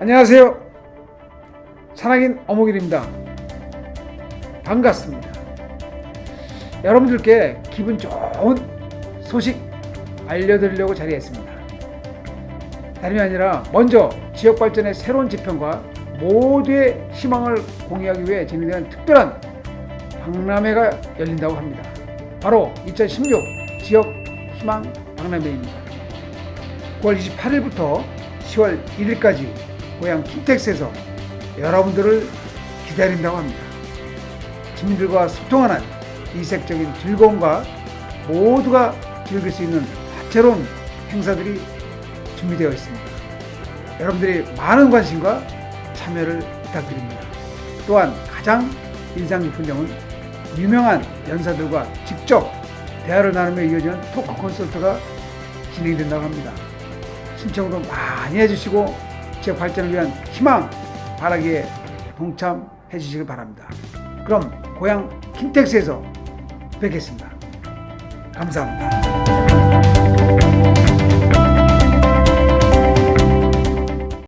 안녕하세요. 산악인 어묵일입니다. 반갑습니다. 여러분들께 기분 좋은 소식 알려드리려고 자리했습니다. 다름이 아니라 먼저 지역 발전의 새로운 지평과 모두의 희망을 공유하기 위해 진행되는 특별한 박람회가 열린다고 합니다. 바로 2016 지역 희망 박람회입니다. 9월 28일부터 10월 1일까지 고향 킨텍스에서 여러분들을 기다린다고 합니다. 주민들과 소통하는 이색적인 즐거움과 모두가 즐길 수 있는 다채로운 행사들이 준비되어 있습니다. 여러분들이 많은 관심과 참여를 부탁드립니다. 또한 가장 인상 깊은 점은 유명한 연사들과 직접 대화를 나누며 이어지는 토크 콘서트가 진행된다고 합니다. 신청도 많이 해주시고 지역 발전을 위한 희망 바라기에 동참해 주시길 바랍니다. 그럼 고향 킨텍스에서 뵙겠습니다. 감사합니다.